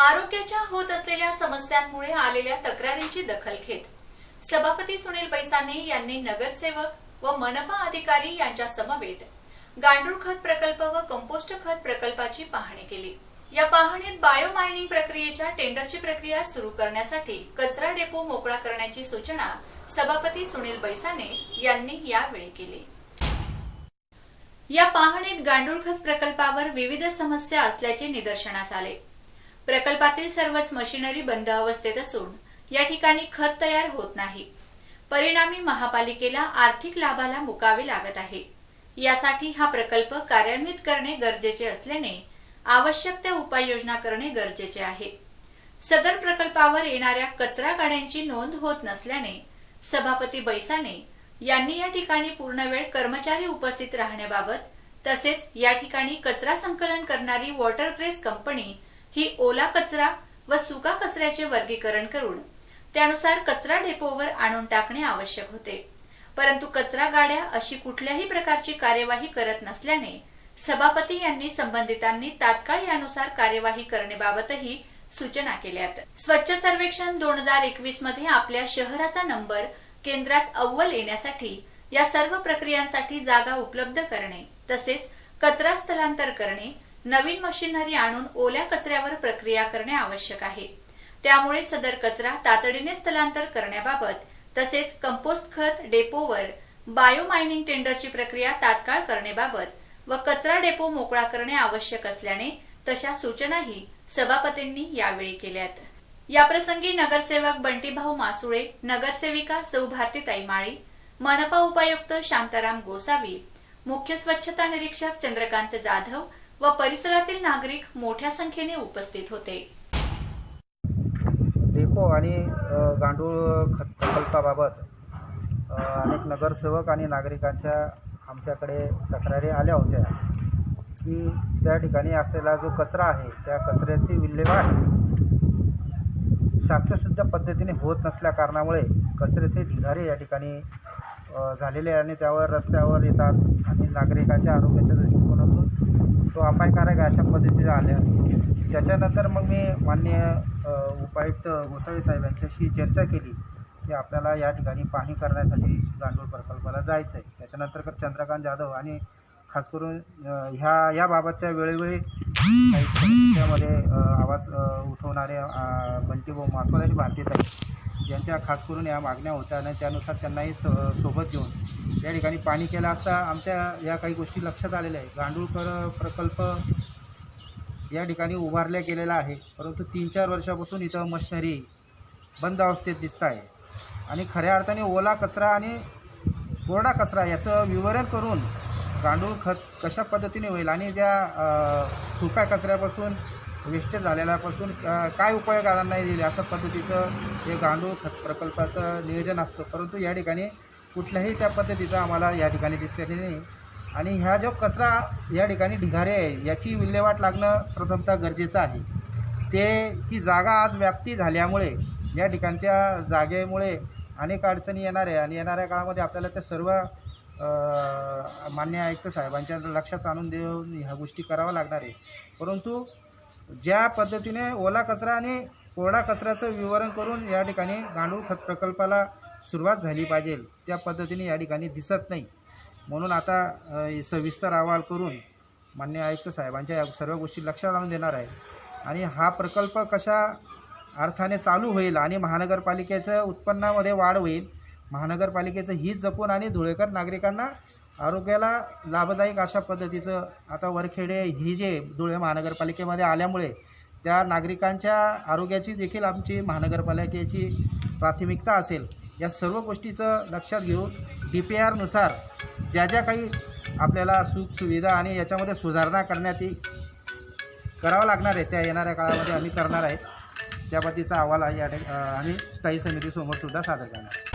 आरोग्याच्या होत असलेल्या समस्यांमुळे आलेल्या तक्रारींची दखल घेत सभापती सुनील बैसाने यांनी नगरसेवक व मनपा अधिकारी यांच्या समवेत गांडूळ खत प्रकल्प व कंपोस्ट खत प्रकल्पाची पाहणी केली. या पाहणीत बायो मायनिंग प्रक्रियेच्या टेंडरची प्रक्रिया सुरू करण्यासाठी कचरा डेपो मोकळा करण्याची सूचना सभापती सुनील बैसाने यांनी यावेळी केली. या पाहणीत गांडूळ खत प्रकल्पावर विविध समस्या असल्याचे निदर्शनास आले. प्रकल्पातील सर्वच मशिनरी बंद अवस्थेत असून या ठिकाणी खत तयार होत नाही. परिणामी महापालिकेला आर्थिक लाभाला मुकावे लागत आहे. यासाठी हा प्रकल्प कार्यान्वित करणे गरजेचे असल्याने आवश्यक त्या उपाययोजना करणे गरजेचे आहे. सदर प्रकल्पावर येणाऱ्या कचरा गाड्यांची नोंद होत नसल्याने सभापती बैसाने यांनी या ठिकाणी पूर्णवेळ कर्मचारी उपस्थित राहण्याबाबत तसेच या ठिकाणी कचरा संकलन करणारी वॉटरक्रेस कंपनी ही ओला कचरा व सुका कचऱ्याचे वर्गीकरण करून त्यानुसार कचरा डेपोवर आणून टाकणे आवश्यक होते. परंतु कचरा गाड्या अशी कुठल्याही प्रकारची कार्यवाही करत नसल्याने सभापती यांनी संबंधितांनी तात्काळ यानुसार कार्यवाही करण्याबाबतही सूचना केल्यात. स्वच्छ सर्वेक्षण दोन हजार एकवीसमध्ये आपल्या शहराचा नंबर केंद्रात अव्वल येण्यासाठी या सर्व प्रक्रियांसाठी जागा उपलब्ध करणे तसेच कचरा स्थलांतर करणे नवीन मशिनरी आणून ओल्या कचऱ्यावर प्रक्रिया करणे आवश्यक आहे. त्यामुळे सदर कचरा तातडीने स्थलांतर करण्याबाबत तसेच कंपोस्ट खत डेपोवर बायो मायनिंग टेंडरची प्रक्रिया तात्काळ करण्याबाबत व कचरा डेपो मोकळा करणे आवश्यक असल्याने तशा सूचनाही सभापतींनी यावेळी केल्यात. याप्रसंगी नगरसेवक बंटीभाऊ मासुळे नगरसेविका सौ भारतीताई माळी मनपा उपायुक्त शांताराम गोसावी मुख्य स्वच्छता निरीक्षक चंद्रकांत जाधव व परिसरातील नागरिक मोठ्या संख्येने उपस्थित होते. डेपो आणि गांडूळ खत प्रकल्पाबाबत अनेक नगरसेवक आणि नागरिकांच्या आमच्याकडे तक्रारी आल्या होत्या की त्या ठिकाणी असलेला जो कचरा आहे त्या कचऱ्याची विल्हेवाट शास्त्रशुद्ध पद्धतीने होत नसल्या कारणामुळे कचऱ्याचे ढिगारे या ठिकाणी झालेले आणि त्यावर रस्त्यावर येतात आणि नागरिकांच्या आरोग्याच्या दृष्टीने तो अपायकारक अशा पद्धतीने आल्या त्याच्यानंतर मग मी मान्य उपायुक्त गोसावी साहेब यांच्याशी चर्चा केली की आपल्याला या ठिकाणी पाहणी करण्यासाठी गांडूळ प्रकल्पाला जायचं आहे. त्याच्यानंतर चंद्रकांत जाधव आणि खास करून ह्या याबाबतच्या वेळोवेळी काही आवाज उठवणारे बंटी बंटीभाऊ मासवाल आणि भारतीताई यांच्या खास करून या मागण्या होत्या आणि त्यानुसार त्यांनाही स सोबत घेऊन या ठिकाणी पाणी केलं असता आमच्या या काही गोष्टी लक्षात आलेल्या आहे गांडूळकर प्रकल्प या ठिकाणी उभारल्या गेलेला आहे. परंतु तीन चार वर्षापासून इथं मशिनरी बंद अवस्थेत दिसत आहे. आणि खऱ्या अर्थाने ओला कचरा आणि कोरडा कचरा याचं विवरण करून गांडूळ खत कशा पद्धतीने होईल आणि त्या सुक्या कचऱ्यापासून वेस्टेज झालेल्यापासून काय उपाय नाही दिले? अशा पद्धतीचं हे गांडूळ खत प्रकल्पाचं नियोजन असतं. परंतु या ठिकाणी कुठल्याही त्या पद्धतीचं आम्हाला या ठिकाणी दिसलेले नाही. आणि ह्या जो कचरा या ठिकाणी ढिगारे आहे याची विल्हेवाट लागणं प्रथमतः गरजेचं आहे. ते ती जागा आज व्याप्ती झाल्यामुळे या ठिकाणच्या जागेमुळे अनेक अडचणी येणार आहे आणि येणाऱ्या काळामध्ये आपल्याला त्या सर्व मान्य आयुक्त साहेबांच्या लक्षात आणून देऊन ह्या गोष्टी कराव्या लागणार आहे परंतु ज्या पद्धतीने ओला कचरा आणि कोरडा कचऱ्याचं विवरण करून या ठिकाणी गांडूळ खत प्रकल्पाला सुरुवात झाली पाहिजे त्या पद्धतीने या ठिकाणी दिसत नाही. म्हणून आता सविस्तर अहवाल करून मान्य आयुक्त साहेबांच्या या सर्व गोष्टी लक्षात आणून देणार आहे. आणि हा प्रकल्प कशा अर्थाने चालू होईल आणि महानगरपालिकेचं उत्पन्नामध्ये वाढ होईल महानगरपालिकेचं हित जपून आणि धुळेकर नागरिकांना आरोग्याला लाभदायक अशा पद्धतीचं आता वरखेडे ही जे धुळे महानगरपालिकेमध्ये आल्यामुळे त्या नागरिकांच्या आरोग्याची देखील आमची महानगरपालिकेची प्राथमिकता असेल या सर्व गोष्टीचं लक्षात घेऊन डी पी आरनुसार ज्या ज्या काही आपल्याला सुखसुविधा आणि याच्यामध्ये सुधारणा करण्यात ती करावं लागणार आहे त्या येणाऱ्या काळामध्ये आम्ही करणार आहे. त्या पद्धतीचा अहवाल आहे या आम्ही स्थायी समितीसमोर सुद्धा सादर करणार